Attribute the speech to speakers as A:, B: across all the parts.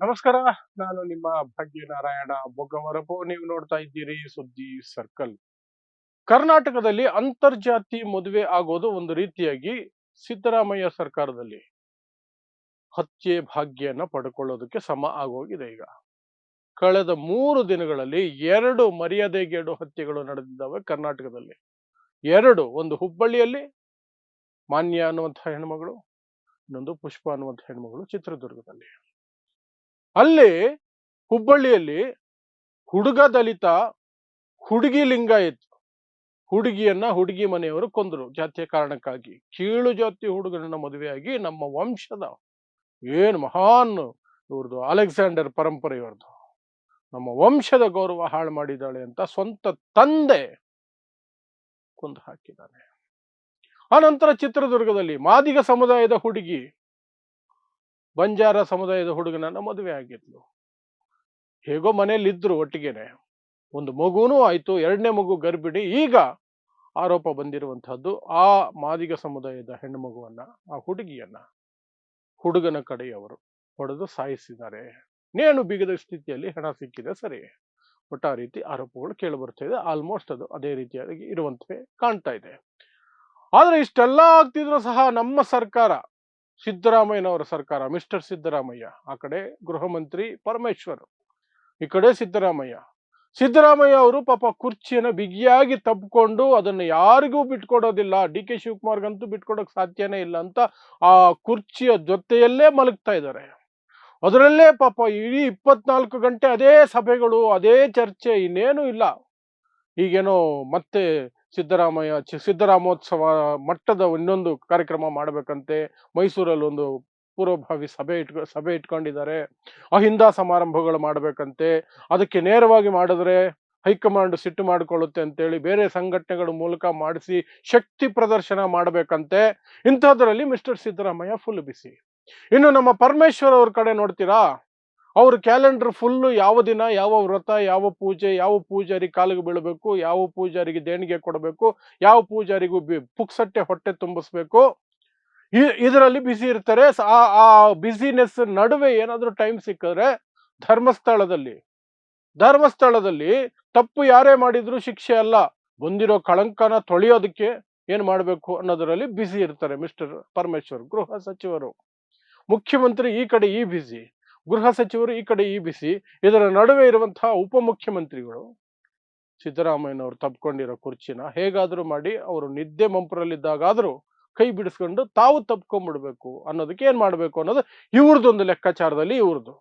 A: ನಮಸ್ಕಾರ, ನಾನು ನಿಮ್ಮ ಭಾಗ್ಯನಾರಾಯಣ ಬೊಗ್ಗವರಪು ನೀವು ನೋಡ್ತಾ ಇದ್ದೀರಿ ಸುದ್ದಿ ಸರ್ಕಲ್. ಕರ್ನಾಟಕದಲ್ಲಿ ಅಂತರ್ಜಾತಿ ಮದುವೆ ಆಗೋದು ಒಂದು ರೀತಿಯಾಗಿ ಸಿದ್ದರಾಮಯ್ಯ ಸರ್ಕಾರದಲ್ಲಿ. ಹತ್ಯೆ ಭಾಗ್ಯನ ಪಡ್ಕೊಳ್ಳೋದಕ್ಕೆ ಸಮ ಆಗೋಗಿದೆ ಈಗ. ಕಳೆದ ಮೂರು ದಿನಗಳಲ್ಲಿ ಎರಡು ಮರ್ಯಾದೆಗೆಡು ಹತ್ಯೆಗಳು ನಡೆದಿದ್ದಾವೆ ಕರ್ನಾಟಕದಲ್ಲಿ. ಎರಡು, ಒಂದು ಹುಬ್ಬಳ್ಳಿಯಲ್ಲಿ, ಮಾನ್ಯ ಅನ್ನುವಂಥ ಹೆಣ್ಮಗಳು, ಇನ್ನೊಂದು ಪುಷ್ಪ ಅನ್ನುವಂಥ ಹೆಣ್ಮಗಳು ಚಿತ್ರದುರ್ಗದಲ್ಲಿ. ಅಲ್ಲಿ ಹುಬ್ಬಳ್ಳಿಯಲ್ಲಿ ಹುಡುಗ ದಲಿತ ಹುಡುಗಿ ಲಿಂಗಾಯತ್ ಹುಡುಗಿಯನ್ನ ಹುಡುಗಿ ಮನೆಯವರು ಕೊಂದರು. ಜಾತಿಯ ಕಾರಣಕ್ಕಾಗಿ ಕೀಳು ಜಾತಿ ಹುಡುಗನನ್ನ ಮದುವೆಯಾಗಿ ನಮ್ಮ ವಂಶದ ಏನು ಮಹಾನ್ ಇವ್ರದ್ದು ಅಲೆಕ್ಸಾಂಡರ್ ಪರಂಪರೆ ನಮ್ಮ ವಂಶದ ಗೌರವ ಹಾಳು ಮಾಡಿದ್ದಾಳೆ ಅಂತ ಸ್ವಂತ ತಂದೆ ಕೊಂದು ಹಾಕಿದ್ದಾನೆ. ಆನಂತರ ಚಿತ್ರದುರ್ಗದಲ್ಲಿ ಮಾದಿಗ ಸಮುದಾಯದ ಹುಡುಗಿ ಬಂಜಾರ ಸಮುದಾಯದ ಹುಡುಗನನ್ನ ಮದುವೆ ಆಗಿದ್ಲು. ಹೇಗೋ ಮನೇಲಿ ಇದ್ರು ಒಟ್ಟಿಗೆನೆ. ಒಂದು ಮಗುನೂ ಆಯ್ತು, ಎರಡನೇ ಮಗು ಗರ್ಭಿಣಿ, ಈಗ ಆರೋಪ ಬಂದಿರುವಂತಹದ್ದು ಆ ಮಾದಿಗ ಸಮುದಾಯದ ಹೆಣ್ಣು ಮಗುವನ್ನ, ಆ ಹುಡುಗಿಯನ್ನ. ಹುಡುಗನ ಕಡೆಯವರು ಹೊಡೆದು ಸಾಯಿಸಿದ್ದಾರೆ. ನೇಣು ಬಿಗದ ಸ್ಥಿತಿಯಲ್ಲಿ ಹಣ ಸಿಕ್ಕಿದೆ ಸರಿ. ಒಟ್ಟ ಆ ರೀತಿ ಆರೋಪಗಳು ಕೇಳಿ ಬರ್ತಾ ಇದೆ. ಆಲ್ಮೋಸ್ಟ್ ಅದು ಅದೇ ರೀತಿಯಾಗಿ ಇರುವಂತೆ ಕಾಣ್ತಾ ಇದೆ. ಆದ್ರೆ ಇಷ್ಟೆಲ್ಲ ಆಗ್ತಿದ್ರು ಸಹ ನಮ್ಮ ಸರ್ಕಾರ. ಸಿದ್ದರಾಮಯ್ಯನವರ ಸರ್ಕಾರ, ಮಿಸ್ಟರ್ ಸಿದ್ದರಾಮಯ್ಯ, ಆ ಕಡೆ ಗೃಹ ಮಂತ್ರಿ ಪರಮೇಶ್ವರ್, ಈ ಕಡೆ ಸಿದ್ದರಾಮಯ್ಯ. ಸಿದ್ದರಾಮಯ್ಯ ಅವರು ಪಾಪ ಕುರ್ಚಿಯನ್ನು ಬಿಗಿಯಾಗಿ ತಬ್ಕೊಂಡು ಅದನ್ನು ಯಾರಿಗೂ ಬಿಟ್ಕೊಡೋದಿಲ್ಲ, ಡಿ ಕೆ ಶಿವಕುಮಾರ್ಗಂತೂ ಬಿಟ್ಕೊಡೋಕೆ ಸಾಧ್ಯನೇ ಇಲ್ಲ ಅಂತ ಆ ಕುರ್ಚಿಯ ಜೊತೆಯಲ್ಲೇ ಮಲಗ್ತಾ ಇದ್ದಾರೆ. ಅದರಲ್ಲೇ ಪಾಪ ಇಡೀ ಇಪ್ಪತ್ನಾಲ್ಕು ಗಂಟೆ ಅದೇ ಸಭೆಗಳು, ಅದೇ ಚರ್ಚೆ, ಇನ್ನೇನು ಇಲ್ಲ. ಈಗೇನೋ ಮತ್ತೆ ಸಿದ್ದರಾಮಯ್ಯ ಸಿದ್ದರಾಮೋತ್ಸವ ಮಟ್ಟದ ಇನ್ನೊಂದು ಕಾರ್ಯಕ್ರಮ ಮಾಡಬೇಕಂತೆ ಮೈಸೂರಲ್ಲಿ ಒಂದು ಪೂರ್ವಭಾವಿ ಸಭೆ ಇಟ್ಕೊ, ಸಭೆ ಇಟ್ಕೊಂಡಿದ್ದಾರೆ. ಅಹಿಂದ ಸಮಾರಂಭಗಳು ಮಾಡಬೇಕಂತೆ. ಅದಕ್ಕೆ ನೇರವಾಗಿ ಮಾಡಿದ್ರೆ ಹೈಕಮಾಂಡ್ ಸಿಟ್ಟು ಮಾಡಿಕೊಳ್ಳುತ್ತೆ ಅಂತೇಳಿ ಬೇರೆ ಸಂಘಟನೆಗಳ ಮೂಲಕ ಮಾಡಿಸಿ ಶಕ್ತಿ ಪ್ರದರ್ಶನ ಮಾಡಬೇಕಂತೆ. ಇಂಥದ್ರಲ್ಲಿ ಮಿಸ್ಟರ್ ಸಿದ್ದರಾಮಯ್ಯ ಫುಲ್ ಬಿಸಿ. ಇನ್ನು ನಮ್ಮ ಪರಮೇಶ್ವರ್ ಅವ್ರ ಕಡೆ ನೋಡ್ತೀರಾ? ಅವ್ರ ಕ್ಯಾಲೆಂಡರ್ ಫುಲ್ಲು ಯಾವ ದಿನ, ಯಾವ ವ್ರತ, ಯಾವ ಪೂಜೆ, ಯಾವ ಪೂಜಾರಿ ಕಾಲಿಗೆ ಬೀಳಬೇಕು, ಯಾವ ಪೂಜಾರಿಗೆ ದೇಣಿಗೆ ಕೊಡಬೇಕು, ಯಾವ ಪೂಜಾರಿಗೂ ಬಿ- ಪುಕ್ಸಟ್ಟೆ ಹೊಟ್ಟೆ ತುಂಬಿಸ್ಬೇಕು. ಇದರಲ್ಲಿ ಬಿಸಿ ಇರ್ತಾರೆ. ಆ ಆ ಬಿಸಿನೆಸ್ ನಡುವೆ ಏನಾದರೂ ಟೈಮ್ ಸಿಕ್ಕಿದ್ರೆ ಧರ್ಮಸ್ಥಳದಲ್ಲಿ ಧರ್ಮಸ್ಥಳದಲ್ಲಿ ತಪ್ಪು ಯಾರೇ ಮಾಡಿದ್ರು ಶಿಕ್ಷೆ ಅಲ್ಲ, ಬಂದಿರೋ ಕಳಂಕನ ತೊಳೆಯೋದಕ್ಕೆ ಏನು ಮಾಡಬೇಕು ಅನ್ನೋದರಲ್ಲಿ ಬಿಸಿ ಇರ್ತಾರೆ ಮಿಸ್ಟರ್ ಪರಮೇಶ್ವರ್ ಗೃಹ ಸಚಿವರು. ಮುಖ್ಯಮಂತ್ರಿ ಈ ಕಡೆ ಈ ಬಿಸಿ ಗೃಹ ಸಚಿವರು ಈ ಕಡೆ ಈ ಬಿಸಿ ಇದರ ನಡುವೆ ಇರುವಂತಹ ಉಪಮುಖ್ಯಮಂತ್ರಿಗಳು ಸಿದ್ದರಾಮಯ್ಯನವರು ತಪ್ಕೊಂಡಿರೋ ಕುರ್ಚಿನ ಹೇಗಾದರೂ ಮಾಡಿ ಅವರು ನಿದ್ದೆ ಮಂಪರಲ್ಲಿದ್ದಾಗಾದರೂ ಕೈ ಬಿಡಿಸ್ಕೊಂಡು ತಾವು ತಪ್ಕೊಂಡ್ಬಿಡ್ಬೇಕು ಅನ್ನೋದಕ್ಕೆ ಏನು ಮಾಡಬೇಕು ಅನ್ನೋದು ಇವ್ರದ್ದೊಂದು ಲೆಕ್ಕಾಚಾರದಲ್ಲಿ ಇವ್ರದ್ದು.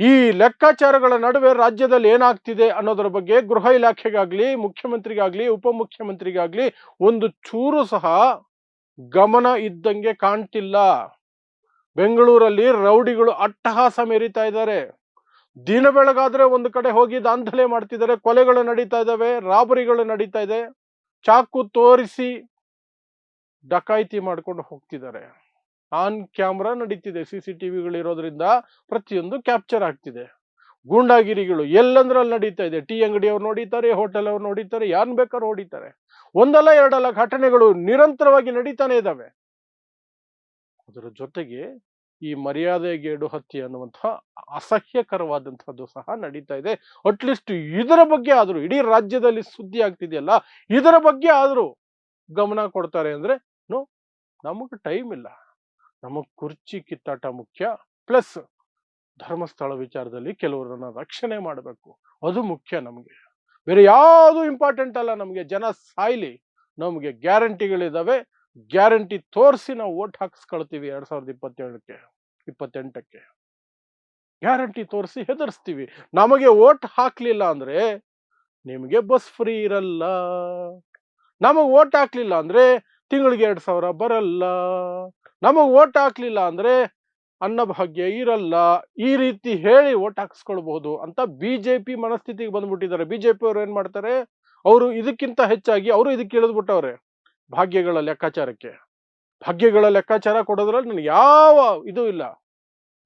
A: ಈ ಲೆಕ್ಕಾಚಾರಗಳ ನಡುವೆ ರಾಜ್ಯದಲ್ಲಿ ಏನಾಗ್ತಿದೆ ಅನ್ನೋದರ ಬಗ್ಗೆ ಗೃಹ ಇಲಾಖೆಗಾಗ್ಲಿ, ಮುಖ್ಯಮಂತ್ರಿಗಾಗ್ಲಿ, ಉಪಮುಖ್ಯಮಂತ್ರಿಗಾಗ್ಲಿ ಒಂದು ಚೂರು ಸಹ ಗಮನ ಇದ್ದಂಗೆ ಕಾಣ್ತಿಲ್ಲ. ಬೆಂಗಳೂರಲ್ಲಿ ರೌಡಿಗಳು ಅಟ್ಟಹಾಸ ಮೆರಿತಾ ಇದ್ದಾರೆ. ದಿನ ಬೆಳಗಾದ್ರೆ ಒಂದು ಕಡೆ ಹೋಗಿ ದಾಂಧಲೆ ಮಾಡ್ತಿದ್ದಾರೆ, ಕೊಲೆಗಳು ನಡೀತಾ ಇದ್ದಾವೆ, ರಾಬರಿಗಳು ನಡೀತಾ ಇದೆ. ಚಾಕು ತೋರಿಸಿ ಡಕಾಯಿತಿ ಮಾಡ್ಕೊಂಡು ಹೋಗ್ತಿದ್ದಾರೆ. ಆನ್ ಕ್ಯಾಮ್ರಾ ನಡೀತಿದೆ ಸಿ ಸಿ ಇರೋದ್ರಿಂದ ಪ್ರತಿಯೊಂದು ಕ್ಯಾಪ್ಚರ್ ಆಗ್ತಿದೆ. ಗೂಂಡಾಗಿರಿಗಳು ಎಲ್ಲಂದ್ರಲ್ಲಿ ನಡೀತಾ ಇದೆ? ಟೀ ಅಂಗಡಿಯವ್ರು ನೋಡಿತಾರೆ ಹೋಟೆಲ್ ಅವ್ರು ನೋಡಿತಾರೆ ಯಾರು ಬೇಕಾದ್ರೂ ಹೊಡಿತಾರೆ ಒಂದಲ್ಲ ಎರಡಲ್ಲ ಘಟನೆಗಳು ನಿರಂತರವಾಗಿ ನಡೀತಾನೆ ಇದ್ದಾವೆ. ಅದರ ಜೊತೆಗೆ ಈ ಮರ್ಯಾದೆ ಗೇಡು ಹತ್ಯೆ ಅನ್ನುವಂತಹ ಅಸಹ್ಯಕರವಾದಂತಹದ್ದು ಸಹ ನಡೀತಾ ಇದೆ. ಅಟ್ಲೀಸ್ಟ್ ಇದರ ಬಗ್ಗೆ ಆದರೂ, ಇಡೀ ರಾಜ್ಯದಲ್ಲಿ ಸುದ್ದಿ ಆಗ್ತಿದೆಯಲ್ಲ, ಇದರ ಬಗ್ಗೆ ಆದರೂ ಗಮನ ಕೊಡ್ತಾರೆ ಅಂದ್ರೆ ನೋ ನಮಗೆ ಟೈಮ್ ಇಲ್ಲ. ನಮಗ್ ಕುರ್ಚಿ ಕಿತ್ತಾಟ ಮುಖ್ಯ. ಪ್ಲಸ್ ಧರ್ಮಸ್ಥಳ ವಿಚಾರದಲ್ಲಿ ಕೆಲವರನ್ನ ರಕ್ಷಣೆ ಮಾಡಬೇಕು. ಅದು ಮುಖ್ಯ ನಮಗೆ. ಬೇರೆ ಯಾವುದು ಇಂಪಾರ್ಟೆಂಟ್ ಅಲ್ಲ ನಮಗೆ. ಜನ ಸಾಯ್ಲಿ, ನಮಗೆ ಗ್ಯಾರಂಟಿಗಳಿದಾವೆ ಗ್ಯಾರಂಟಿ ತೋರಿಸಿ ನಾವು ಓಟ್ ಹಾಕಿಸ್ಕೊಳ್ತೀವಿ ಎರಡ್ ಸಾವಿರದ ಇಪ್ಪತ್ತೇಳಕ್ಕೆ, ಇಪ್ಪತ್ತೆಂಟಕ್ಕೆ. ಗ್ಯಾರಂಟಿ ತೋರಿಸಿ ಹೆದರ್ಸ್ತೀವಿ. ನಮಗೆ ಓಟ್ ಹಾಕ್ಲಿಲ್ಲ ಅಂದ್ರೆ ನಿಮಗೆ ಬಸ್ ಫ್ರೀ ಇರಲ್ಲ. ನಮಗೆ ಓಟ್ ಹಾಕ್ಲಿಲ್ಲ ಅಂದ್ರೆ ತಿಂಗಳಿಗೆ ಎರಡ್ ಸಾವಿರ ಬರಲ್ಲ. ನಮಗೆ ಓಟ್ ಹಾಕ್ಲಿಲ್ಲ ಅಂದ್ರೆ ಅನ್ನಭಾಗ್ಯ ಇರಲ್ಲ. ಈ ರೀತಿ ಹೇಳಿ ಓಟ್ ಹಾಕಿಸ್ಕೊಳ್ಬಹುದು ಅಂತ ಬಿಜೆಪಿ ಮನಸ್ಥಿತಿಗೆ ಬಂದ್ಬಿಟ್ಟಿದ್ದಾರೆ. ಬಿಜೆಪಿ ಅವರು ಏನ್ ಮಾಡ್ತಾರೆ? ಅವರು ಇದಕ್ಕಿಂತ ಹೆಚ್ಚಾಗಿ ಅವರು ಇದಕ್ಕೆ ಇಳಿದ್ಬಿಟ್ಟವ್ರೆ. ಭಾಗ್ಯಗಳ ಲೆಕ್ಕಾಚಾರಕ್ಕೆ. ಭಾಗ್ಯಗಳ ಲೆಕ್ಕಾಚಾರ ಕೊಡೋದ್ರಲ್ಲಿ ನನಗೆ ಯಾವ ಇದು ಇಲ್ಲ.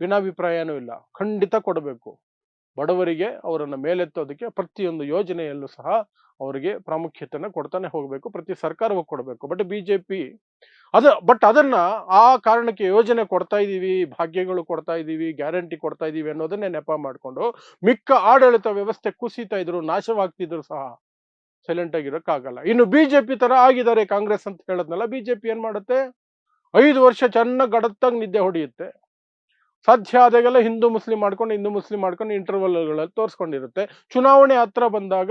A: ಭಿನ್ನಾಭಿಪ್ರಾಯನೂ ಇಲ್ಲ. ಖಂಡಿತ ಕೊಡಬೇಕು. ಬಡವರಿಗೆ ಅವರನ್ನು ಮೇಲೆತ್ತೋದಕ್ಕೆ ಪ್ರತಿಯೊಂದು ಯೋಜನೆಯಲ್ಲೂ ಸಹ ಅವರಿಗೆ ಪ್ರಾಮುಖ್ಯತೆಯನ್ನು ಕೊಡ್ತಾನೆ ಹೋಗಬೇಕು. ಪ್ರತಿ ಸರ್ಕಾರವೂ ಕೊಡಬೇಕು. ಬಟ್ ಬಿ ಜೆ ಪಿ ಅದ, ಬಟ್ ಅದನ್ನ ಆ ಕಾರಣಕ್ಕೆ ಯೋಜನೆ ಕೊಡ್ತಾ ಇದ್ದೀವಿ, ಭಾಗ್ಯಗಳು ಕೊಡ್ತಾ ಇದ್ದೀವಿ, ಗ್ಯಾರಂಟಿ ಕೊಡ್ತಾ ಇದ್ದೀವಿ ಅನ್ನೋದನ್ನೇ ನೆಪ ಮಾಡಿಕೊಂಡು ಮಿಕ್ಕ ಆಡಳಿತ ವ್ಯವಸ್ಥೆ ಕುಸಿತಾ ಇದ್ರು, ನಾಶವಾಗ್ತಿದ್ರು ಸಹ ಸೈಲೆಂಟ್ ಆಗಿರೋಕ್ಕಾಗಲ್ಲ. ಇನ್ನು ಬಿಜೆಪಿ ತರ ಆಗಿದ್ದಾರೆ ಕಾಂಗ್ರೆಸ್ ಅಂತ ಹೇಳದ್ನಲ್ಲ ಬಿಜೆಪಿ ಏನ್ ಮಾಡುತ್ತೆ? ಐದು ವರ್ಷ ಚೆನ್ನಾಗಿ ಗಡತ್ತಾಗಿ ನಿದ್ದೆ ಹೊಡೆಯುತ್ತೆ. ಸಾಧ್ಯ ಆದಾಗೆಲ್ಲ ಹಿಂದೂ ಮುಸ್ಲಿಂ ಮಾಡ್ಕೊಂಡು, ಹಿಂದೂ ಮುಸ್ಲಿಂ ಮಾಡ್ಕೊಂಡು ಇಂಟರ್ವಲ್ಗಳಲ್ಲಿ ತೋರಿಸ್ಕೊಂಡಿರುತ್ತೆ. ಚುನಾವಣೆ ಹತ್ರ ಬಂದಾಗ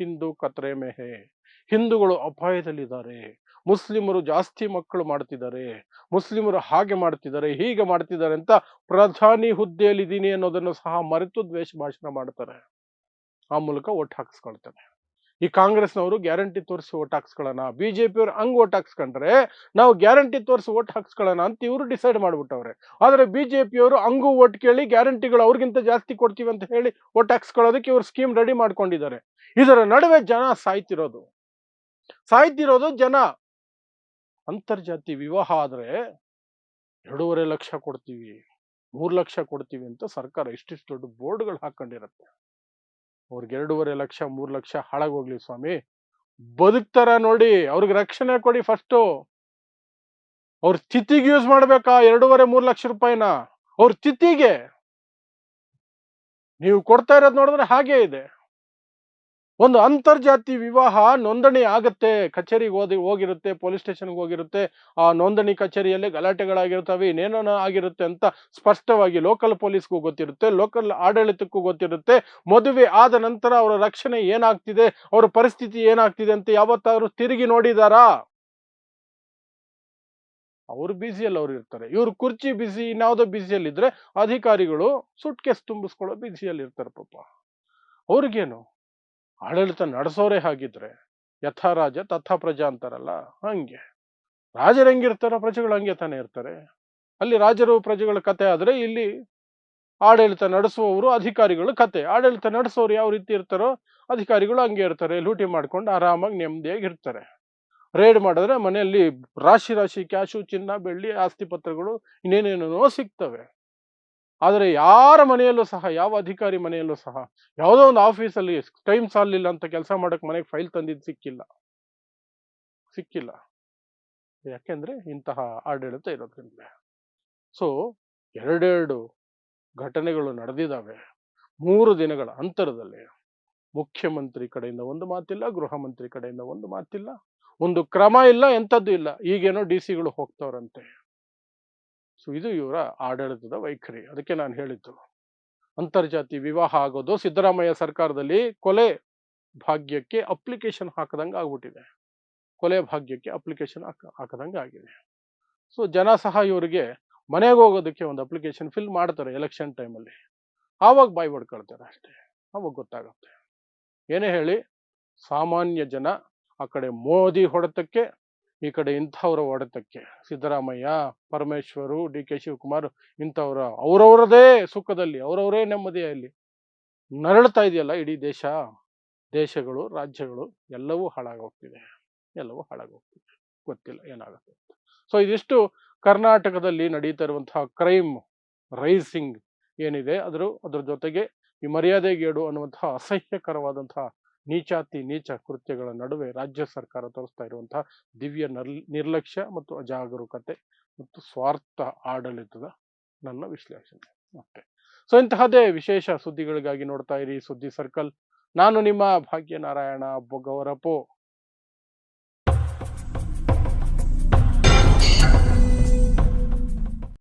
A: ಹಿಂದೂ ಕತ್ರೆ ಮೆಹೆ. ಹಿಂದೂಗಳು ಅಪಾಯದಲ್ಲಿದ್ದಾರೆ. ಮುಸ್ಲಿಮರು ಜಾಸ್ತಿ ಮಕ್ಕಳು ಮಾಡ್ತಿದ್ದಾರೆ. ಮುಸ್ಲಿಮರು ಹಾಗೆ ಮಾಡ್ತಿದ್ದಾರೆ, ಹೀಗೆ ಮಾಡ್ತಿದ್ದಾರೆ ಅಂತ ಪ್ರಧಾನಿ ಹುದ್ದೆಯಲ್ಲಿದ್ದೀನಿ ಅನ್ನೋದನ್ನು ಸಹ ಮರೆತು ದ್ವೇಷ ಭಾಷಣ ಮಾಡ್ತಾರೆ. ಆ ಮೂಲಕ ಒಟ್ಟು ಹಾಕಿಸ್ಕೊಳ್ತಾರೆ. ಈ ಕಾಂಗ್ರೆಸ್ನವರು ಗ್ಯಾರಂಟಿ ತೋರಿಸಿ ಓಟ್ ಹಾಕ್ಸ್ಕೊಳ್ಳೋಣ ಪಿಯವ್ರು ಹಂಗ್ ಓಟ್ ಹಾಕ್ಸ್ಕೊಂಡ್ರೆ ನಾವು ಗ್ಯಾರಂಟಿ ತೋರಿಸಿ ಓಟ್ ಹಾಕ್ಸ್ಕೊಳ್ಳೋಣ ಅಂತ ಇವರು ಡಿಸೈಡ್ ಮಾಡ್ಬಿಟ್ಟವ್ರೆ. ಜೆ ಬಿಜೆಪಿಯವರು ಹಂಗೂ ಓಟ್ ಕೇಳಿ ಗ್ಯಾರಂಟಿಗಳು ಅವ್ರಿಗಿಂತ ಜಾಸ್ತಿ ಕೊಡ್ತೀವಿ ಅಂತ ಹೇಳಿ ಓಟ್ ಹಾಕ್ಸ್ಕೊಳ್ಳೋದಕ್ಕೆ ಇವರು ಸ್ಕೀಮ್ ರೆಡಿ ಮಾಡ್ಕೊಂಡಿದ್ದಾರೆ. ಇದರ ನಡುವೆ ಜನ ಸಾಯ್ತಿರೋದು. ಸಾಯ್ತಿರೋದು ಜನ. ಅಂತರ್ಜಾತಿ ವಿವಾಹ ಆದರೆ ಎರಡೂವರೆ ಲಕ್ಷ ಕೊಡ್ತೀವಿ, ಮೂರು ಲಕ್ಷ ಕೊಡ್ತೀವಿ ಅಂತ ಸರ್ಕಾರ ಇಷ್ಟಿಷ್ಟು ದೊಡ್ಡ ಬೋರ್ಡ್ಗಳು ಹಾಕೊಂಡಿರತ್ತೆ. ಅವ್ರಿಗೆ ಎರಡೂವರೆ ಲಕ್ಷ, ಮೂರು ಲಕ್ಷ ಹಾಳಾಗೋಗ್ಲಿ ಸ್ವಾಮಿ. ಬದುಕ್ತಾರ ನೋಡಿ, ಅವ್ರಿಗೆ ರಕ್ಷಣೆ ಕೊಡಿ ಫಸ್ಟು ಅವ್ರ ತಿಥಿಗೆ ಯೂಸ್ ಮಾಡ್ಬೇಕಾ ಎರಡೂವರೆ, ಮೂರು ಲಕ್ಷ ರೂಪಾಯಿನ? ಅವ್ರ ತಿಥಿಗೆ. ನೀವು ಕೊಡ್ತಾ ಇರೋದು ನೋಡಿದ್ರೆ ಹಾಗೆ ಇದೆ. ಒಂದು ಅಂತರ್ಜಾತಿ ವಿವಾಹ ನೋಂದಣಿ ಆಗತ್ತೆ, ಕಚೇರಿಗೆ ಓದಿ ಹೋಗಿರುತ್ತೆ, ಪೊಲೀಸ್ ಸ್ಟೇಷನ್ಗೆ ಹೋಗಿರುತ್ತೆ, ಆ ನೋಂದಣಿ ಕಚೇರಿಯಲ್ಲಿ ಗಲಾಟೆಗಳಾಗಿರ್ತವೆ ಇನ್ನೇನೋ ಆಗಿರುತ್ತೆ ಅಂತ ಸ್ಪಷ್ಟವಾಗಿ ಲೋಕಲ್ ಪೊಲೀಸ್ಗೂ ಗೊತ್ತಿರುತ್ತೆ, ಲೋಕಲ್ ಆಡಳಿತಕ್ಕೂ ಗೊತ್ತಿರುತ್ತೆ. ಮದುವೆ ಆದ ನಂತರ ಅವರ ರಕ್ಷಣೆ ಏನಾಗ್ತಿದೆ, ಅವರ ಪರಿಸ್ಥಿತಿ ಏನಾಗ್ತಿದೆ ಅಂತ ಯಾವತ್ತಾದರೂ ತಿರುಗಿ ನೋಡಿದಾರಾ? ಅವ್ರು ಬಿಸಿಯಲ್ಲಿ ಅವ್ರು ಇರ್ತಾರೆ. ಇವ್ರು ಕುರ್ಚಿ ಬಿಸಿ ಇನ್ಯಾವುದೋ ಇದ್ರೆ ಅಧಿಕಾರಿಗಳು ಸುಟ್ ಕೇಸ್ ತುಂಬಿಸ್ಕೊಳ್ಳೋ ಬಿಸಿಯಲ್ಲಿ ಇರ್ತಾರೆ ಪಾಪ. ಅವ್ರಿಗೇನು? ಆಡಳಿತ ನಡೆಸೋರೇ ಹಾಗಿದ್ರೆ ಯಥಾ ರಾಜ ತಥಾ ಪ್ರಜಾ ಅಂತಾರಲ್ಲ, ಹಂಗೆ. ರಾಜರು ಹೆಂಗಿರ್ತಾರೋ ಪ್ರಜೆಗಳು ಹಂಗೆ ತಾನೇ ಇರ್ತಾರೆ. ಅಲ್ಲಿ ರಾಜರು ಪ್ರಜೆಗಳ ಕತೆ ಆದ್ರೆ ಇಲ್ಲಿ ಆಡಳಿತ ನಡೆಸುವವರು ಅಧಿಕಾರಿಗಳು ಕತೆ. ಆಡಳಿತ ನಡೆಸೋರು ಯಾವ ರೀತಿ ಇರ್ತಾರೋ ಅಧಿಕಾರಿಗಳು ಹಂಗೆ ಇರ್ತಾರೆ, ಲೂಟಿ ಮಾಡ್ಕೊಂಡು ಆರಾಮಾಗಿ ನೆಮ್ಮದಿಯಾಗಿ ಇರ್ತಾರೆ. ರೇಡ್ ಮಾಡಿದ್ರೆ ಮನೆಯಲ್ಲಿ ರಾಶಿ ರಾಶಿ, ಕ್ಯಾಶು, ಚಿನ್ನ, ಬೆಳ್ಳಿ, ಆಸ್ತಿ ಪತ್ರಗಳು ಇನ್ನೇನೇನೋ ಸಿಗ್ತವೆ. ಆದರೆ ಯಾರ ಮನೆಯಲ್ಲೂ ಸಹ, ಯಾವ ಅಧಿಕಾರಿ ಮನೆಯಲ್ಲೂ ಸಹ, ಯಾವುದೋ ಒಂದು ಆಫೀಸಲ್ಲಿ ಟೈಮ್ ಸಾಲಿಲ್ಲ ಅಂತ ಕೆಲಸ ಮಾಡಕ್ ಮನೆಗೆ ಫೈಲ್ ತಂದಿದ್ದು ಸಿಕ್ಕಿಲ್ಲ. ಸಿಕ್ಕಿಲ್ಲ. ಯಾಕೆಂದ್ರೆ ಇಂತಹ ಆಡಳಿತ ಇರೋದ್ರಿಂದ. ಸೊ ಎರಡೆರಡು ಘಟನೆಗಳು ನಡೆದಿದ್ದಾವೆ. ಮೂರು ದಿನಗಳ ಅಂತರದಲ್ಲಿ. ಮುಖ್ಯಮಂತ್ರಿ ಕಡೆಯಿಂದ ಒಂದು ಮಾತಿಲ್ಲ, ಗೃಹ ಮಂತ್ರಿ ಕಡೆಯಿಂದ ಒಂದು ಮಾತಿಲ್ಲ. ಒಂದು ಕ್ರಮ ಇಲ್ಲ, ಎಂಥದ್ದು ಇಲ್ಲ. ಈಗೇನೋ ಡಿ ಸಿಗಳು ಹೋಗ್ತವ್ರಂತೆ. ಸೊ ಇದು ಇವರ ಆಡಳಿತದ ವೈಖರಿ. ಅದಕ್ಕೆ ನಾನು ಹೇಳಿದ್ದು. ಅಂತರ್ಜಾತಿ ವಿವಾಹ ಆಗೋದು ಸಿದ್ದರಾಮಯ್ಯ ಸರ್ಕಾರದಲ್ಲಿ ಕೊಲೆ ಭಾಗ್ಯಕ್ಕೆ ಅಪ್ಲಿಕೇಶನ್ ಹಾಕದಂಗೆ ಆಗ್ಬಿಟ್ಟಿದೆ. ಕೊಲೆ ಭಾಗ್ಯಕ್ಕೆ ಅಪ್ಲಿಕೇಶನ್ ಹಾಕ, ಹಾಕದಂಗೆ ಆಗಿದೆ. ಸೊ ಜನ ಸಹ ಇವರಿಗೆ ಮನೆಗೆ ಹೋಗೋದಕ್ಕೆ ಒಂದು ಅಪ್ಲಿಕೇಶನ್ ಫಿಲ್ ಮಾಡ್ತಾರೆ ಎಲೆಕ್ಷನ್ ಟೈಮಲ್ಲಿ ಆವಾಗ ಬಾಯಿ ಹೊಡ್ಕೊಳ್ತಾರೆ ಅಷ್ಟೇ. ಅವಾಗ ಗೊತ್ತಾಗುತ್ತೆ. ಏನೇ ಹೇಳಿ, ಸಾಮಾನ್ಯ ಜನ ಆ ಕಡೆ ಮೋದಿ ಹೊಡೆತಕ್ಕೆ ಈ ಕಡೆ ಇಂಥವರ ಹೊಡೆತಕ್ಕೆ ಸಿದ್ದರಾಮಯ್ಯ, ಪರಮೇಶ್ವರು ಡಿ ಕೆ ಶಿವಕುಮಾರ್ ಇಂಥವ್ರ ಅವರವರದೇ ಸುಖದಲ್ಲಿ, ಅವರವರೇ ನೆಮ್ಮದಿಯಲ್ಲಿ ನರಳ್ತಾ ಇದೆಯಲ್ಲ ಇಡೀ ದೇಶ. ದೇಶಗಳು, ರಾಜ್ಯಗಳು ಎಲ್ಲವೂ ಹಾಳಾಗೋಗ್ತಿದೆ. ಎಲ್ಲವೂ ಹಾಳಾಗೋಗ್ತಿದೆ. ಗೊತ್ತಿಲ್ಲ ಏನಾಗುತ್ತೆ ಸೊ ಇದಿಷ್ಟು ಕರ್ನಾಟಕದಲ್ಲಿ ನಡೀತಾ ಇರುವಂತಹ ಕ್ರೈಮ್ ರೈಸಿಂಗ್ ಏನಿದೆ, ಅದರ, ಅದ್ರ ಜೊತೆಗೆ ಈ ಮರ್ಯಾದೆಗೇಡು ಅನ್ನುವಂತಹ ಅಸಹ್ಯಕರವಾದಂತಹ ನೀಚಾತಿ ನೀಚ ಕೃತ್ಯಗಳ ನಡುವೆ ರಾಜ್ಯ ಸರ್ಕಾರ ತೋರಿಸ್ತಾ ಇರುವಂತಹ ದಿವ್ಯ ನರ್ ನಿರ್ಲಕ್ಷ್ಯ ಮತ್ತು ಅಜಾಗರೂಕತೆ ಮತ್ತು ಸ್ವಾರ್ಥ ಆಡಳಿತದ ನನ್ನ ವಿಶ್ಲೇಷಣೆ. ಓಕೆ ಸೊ ಇಂತಹದೇ ವಿಶೇಷ ಸುದ್ದಿಗಳಿಗಾಗಿ ನೋಡ್ತಾ ಇರಿ ಸುದ್ದಿ ಸರ್ಕಲ್. ನಾನು ನಿಮ್ಮ ಭಾಗ್ಯನಾರಾಯಣ ಬೊಗವರಪೋ.